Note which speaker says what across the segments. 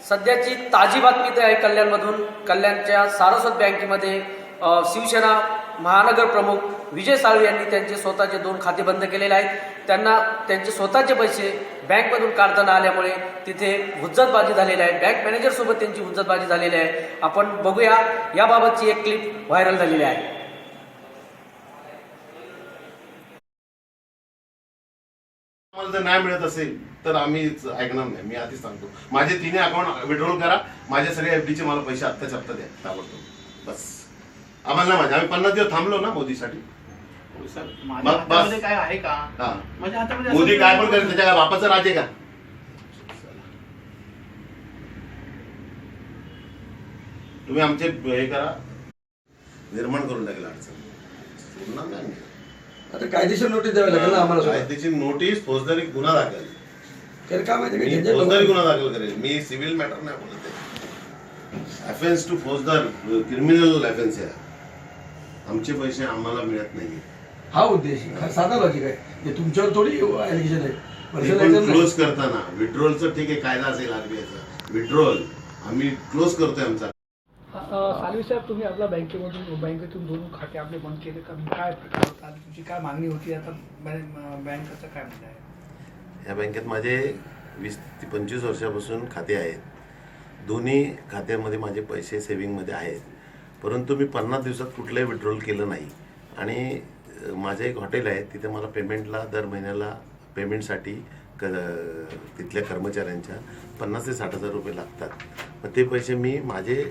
Speaker 1: सध्याची ताजी बातमी तर आहे कल्याणमधून कल्याणच्या सारस्वत बँकेमध्ये शिवसेना महानगर प्रमुख विजय साळवे यांनी त्यांचे स्वतःचे दोन खाते बंद केलेले आहेत. त्यांना त्यांचे स्वतःचे पैसे बँकमधून काढताना आल्यामुळे तिथे हुज्जतबाजी झालेली आहे. बँक मॅनेजरसोबत त्यांची हुज्जतबाजी झालेली आहे. आपण बघूया याबाबतची एक क्लिप व्हायरल झालेली आहे.
Speaker 2: आम्हाला जर नाही मिळत असेल तर आम्ही ऐकणार नाही. मी आधीच सांगतो. माझे तिन्ही अकाउंट विड्रॉल करा. माझे सगळे एफ चे मला पैसे आत्ताच्या आत्ता द्या. ताबडतोब. बस. आम्हाला नाही माझे आम्ही पन्नास दिवस थांबलो ना मोदीसाठी.
Speaker 3: माझ्या काय आहे का?
Speaker 2: हा.
Speaker 3: माझ्या
Speaker 2: मोदी काय पण करेल त्याच्या बापाचं राज्य का? तुम्ही आमचे हे करा. निर्माण करून टाकेल अडचण. सोडणार नाही.
Speaker 4: आता कायदेशीर नोटीस द्यावी लागेल ना आम्हाला सुद्धा.
Speaker 2: कायद्याची नोटीस फौजदारी गुन्हा दाखल.
Speaker 4: कारण काय माहिती
Speaker 2: मी
Speaker 4: का
Speaker 2: फौजदारी गुन्हा दाखल करेल. मी सिव्हिल मॅटर नाही बोलत अफेन्स टू फौजदार क्रिमिनल अफेन्स आहे. आमचे पैसे आम्हाला मिळत नाही
Speaker 4: हा उद्देश आहे. हा साधा लॉजिक आहे. हे तुमच्यावर थोडी ऍलिगेशन आहे.
Speaker 2: पण. क्लोज करताना विड्रॉलचं ठीक आहे कायदा असेल आरबीआयचा विड्रॉल आम्ही क्लोज करतोय आमचा
Speaker 5: सालवी साहेब तुम्ही आपल्या बँकेमधून बँकेतून दोन खाते आपले बंद केले का? काय प्रकार होता? तुमची काय मागणी होती? आता बँकेचं काय म्हणणं आहे?
Speaker 2: या बँकेत माझे वीस ते पंचवीस वर्षापासून खाते आहेत. दोन्ही खात्यामध्ये माझे पैसे सेविंगमध्ये आहेत. परंतु मी पन्नास दिवसात कुठलंही विड्रॉल केलं नाही. आणि माझं एक हॉटेल आहे तिथे मला पेमेंटला दर महिन्याला पेमेंटसाठी क तिथल्या कर्मचाऱ्यांच्या पन्नास ते साठ हजार रुपये लागतात. मग ते पैसे मी माझे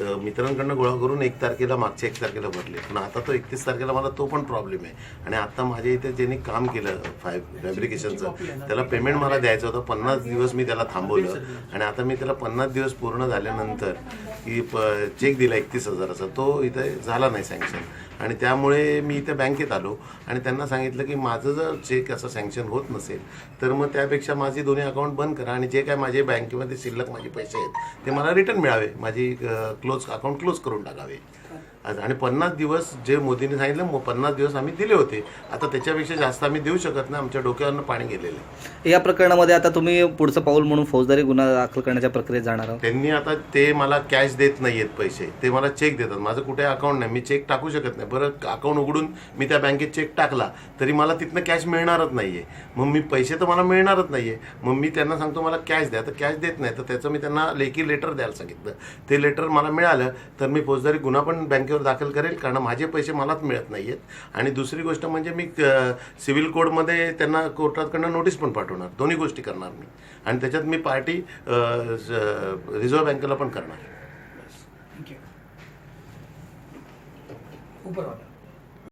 Speaker 2: मित्रांकडनं गोळा करून एक तारखेला मागच्या एक तारखेला भरले. पण आता तो एकतीस तारखेला मला तो पण प्रॉब्लेम आहे. आणि आता माझ्या इथे ज्यांनी काम केलं फाय फॅब्रिकेशनचं त्याला पेमेंट मला द्यायचं होतं. पन्नास दिवस मी त्याला थांबवलं. आणि आता मी त्याला पन्नास दिवस पूर्ण झाल्यानंतर की प चेक दिला एकतीस हजाराचा. तो इथे झाला नाही सँक्शन आणि त्यामुळे मी इथे बँकेत आलो आणि त्यांना सांगितलं की माझं जर चेक असं सँक्शन होत नसेल तर मग त्यापेक्षा माझी दोन्ही अकाउंट बंद करा आणि जे काय माझे बँकेमध्ये शिल्लक माझे पैसे आहेत ते मला रिटर्न मिळावे माझी क्लोज अकाउंट क्लोज करून टाकावे. आणि पन्नास दिवस जे मोदींनी सांगितलं मग पन्नास दिवस आम्ही दिले होते. आता त्याच्यापेक्षा जास्त आम्ही देऊ शकत नाही. आमच्या डोक्यावरनं पाणी गेलेलं आहे.
Speaker 6: या प्रकरणामध्ये आता तुम्ही पुढचं पाऊल म्हणून फौजदारी गुन्हा दाखल करण्याच्या प्रक्रियेत जाणार आहात.
Speaker 2: त्यांनी आता ते मला कॅश देत नाहीयेत पैसे. ते मला चेक देतात. माझं कुठे अकाउंट नाही. मी चेक टाकू शकत नाही. बरं अकाउंट उघडून मी त्या बँकेत चेक टाकला तरी मला तिथनं कॅश मिळणारच नाहीये. मग मी पैसे तर मला मिळणारच नाहीये. मग मी त्यांना सांगतो मला कॅश द्या. तर कॅश देत नाही. तर त्याचं मी त्यांना लेखी लेटर द्यायला सांगितलं. ते लेटर मला मिळालं तर मी फौजदारी गुन्हा पण बँकेवर दाखल करेल कारण माझे पैसे मलाच मिळत नाही आहेत आणि दुसरी गोष्ट म्हणजे मी सिव्हिल कोडमध्ये त्यांना कोर्टातकडनं नोटीस पण पाठवणार. दोन्ही गोष्टी करणार मी. आणि त्याच्यात मी पार्टी रिझर्व्ह बँकेला पण करणार.
Speaker 5: थँक्यू